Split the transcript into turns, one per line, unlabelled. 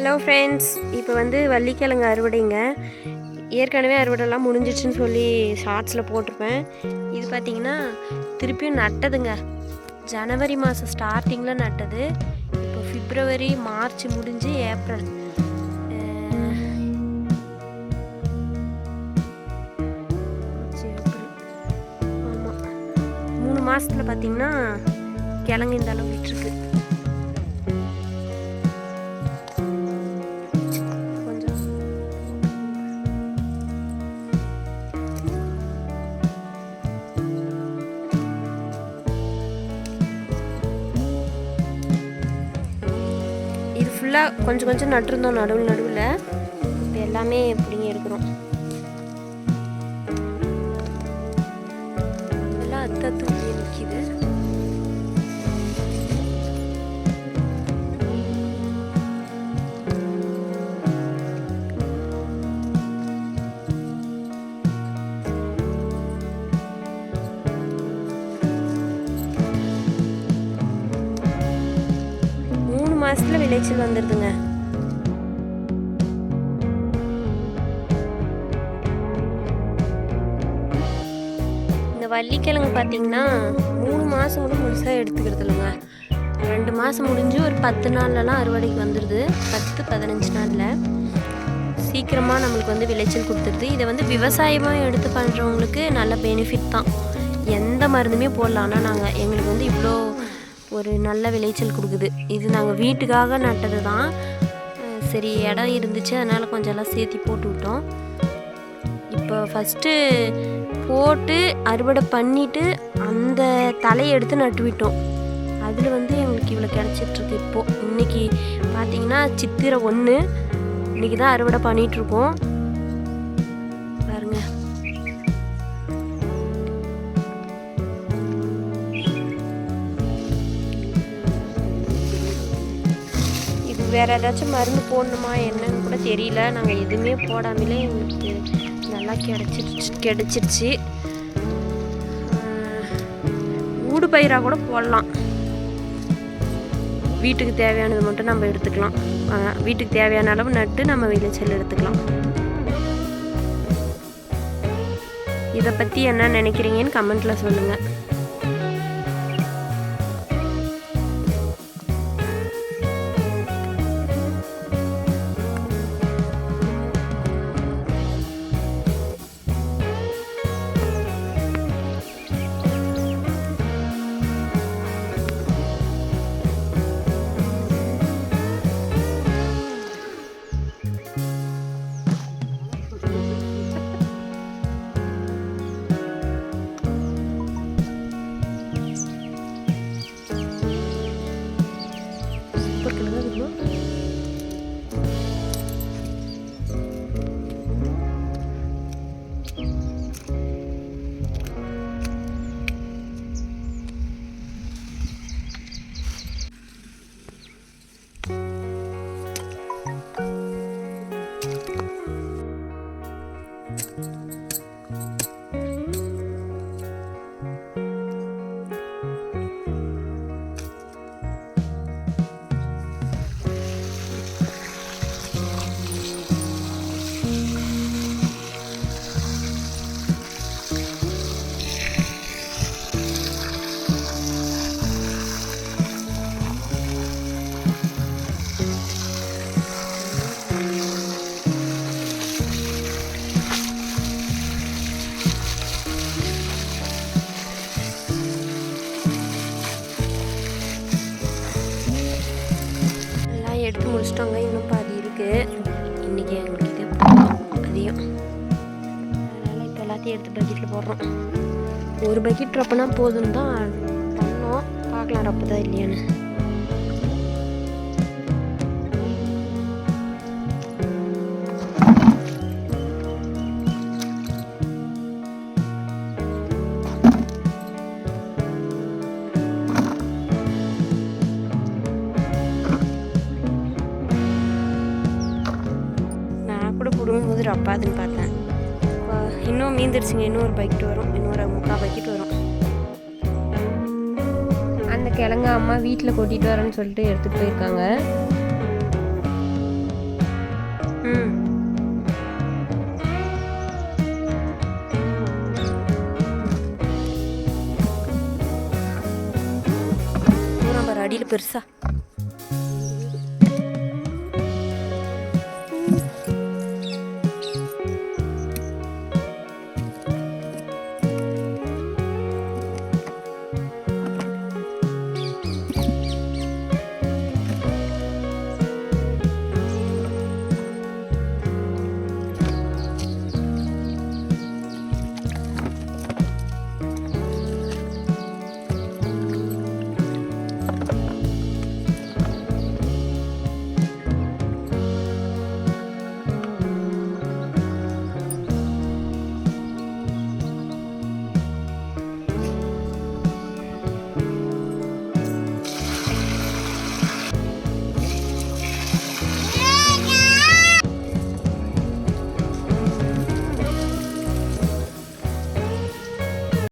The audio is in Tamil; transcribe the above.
ஹலோ ஃப்ரெண்ட்ஸ் இப்போ வந்து வள்ளிக்கிழங்கு அறுவடைங்க. ஏற்கனவே அறுவடைலாம் முடிஞ்சிடுச்சுன்னு சொல்லி ஷார்ட்ஸில் போட்டிருப்பேன். இது பார்த்தீங்கன்னா திருப்பியும் நட்டதுங்க. ஜனவரி மாதம் ஸ்டார்டிங்கில் நட்டது. இப்போ பிப்ரவரி மார்ச் முடிஞ்சு ஏப்ரல் மூணு மாதத்தில் பார்த்தீங்கன்னா கிழங்கு இந்த அளவு விட்டுருக்கு. இது ஃபுல்லாக கொஞ்சம் கொஞ்சம் நட்டுருந்தோம் நடுவில் நடுவில். இப்போ எல்லாமே பிடிங்கி எடுக்கிறோம் எல்லாம் அத்து அத்து நிற்கிது மாதத்தில் விளைச்சல் வந்துடுதுங்க இந்த வள்ளிக்கிழங்கு பார்த்தீங்கன்னா மூணு மாதம் கூட முழுசாக எடுத்துக்கிறது இல்லைங்க ரெண்டு மாதம் முடிஞ்சு ஒரு பத்து நாள்லலாம் அறுவடைக்கு வந்துடுது பத்து பதினஞ்சு நாளில். சீக்கிரமாக நம்மளுக்கு வந்து விளைச்சல் கொடுத்துருது. இதை வந்து விவசாயமாக எடுத்து பண்ணுறவங்களுக்கு நல்ல பெனிஃபிட் தான். எந்த மருந்துமே போடலாம் ஆனால் நாங்கள் எங்களுக்கு வந்து இவ்வளோ ஒரு நல்ல விளைச்சல் கொடுக்குது. இது நாங்கள் வீட்டுக்காக நட்டது தான் சரி இடம் இருந்துச்சு. அதனால் கொஞ்சம் எல்லாம் சேர்த்தி போட்டு விட்டோம். இப்போ ஃபஸ்ட்டு போட்டு அறுவடை பண்ணிவிட்டு அந்த தலையை எடுத்து நட்டு விட்டோம். அதில் வந்து எங்களுக்கு இவ்வளோ கிடச்சிட்ருக்கு இப்போது இன்றைக்கி பார்த்தீங்கன்னா சித்திரை ஒன்று இன்றைக்கி தான் அறுவடை பண்ணிகிட்ருக்கோம் வேறு ஏதாச்சும் மருந்து போடணுமா என்னன்னு கூட தெரியல. நாங்கள் எதுவுமே போடாமலே எங்களுக்கு நல்லா கிடச்சிருச்சு கிடச்சிருச்சு. ஊடு பயிராக கூட போடலாம். வீட்டுக்கு தேவையானது மட்டும் நம்ம எடுத்துக்கலாம். வீட்டுக்கு தேவையான அளவு நட்டு நம்ம விளைச்சல் எடுத்துக்கலாம். இதை பற்றி என்ன நினைக்கிறீங்கன்னு கமெண்ட்டில் சொல்லுங்கள் எடுத்து முடிச்சிட்டோங்க. இன்னும் பாதி இருக்குது இன்றைக்கி எங்களுக்கு அதிகம். அதனால் இப்போ எல்லாத்தையும் எடுத்து பக்கெட்டில் போடுறோம். ஒரு பக்கெட் ரப்பனா போதும் தான் பண்ணோம். பார்க்கலாம் ரப்பு தான் இல்லையான்னு. கூட போடும்போது ரப்பாதுன்னு பார்த்தேன். இப்போ இன்னும் மீந்துருச்சுங்க இன்னும் ஒரு பக்கெட் வரும் இன்னொரு முக்கால் பக்கெட் வரும். அந்த கிழங்க அம்மா வீட்டில் கொட்டிட்டு வரேன்னு சொல்லிட்டு எடுத்துகிட்டு போயிருக்காங்க. ம். அடியில் பெருசா.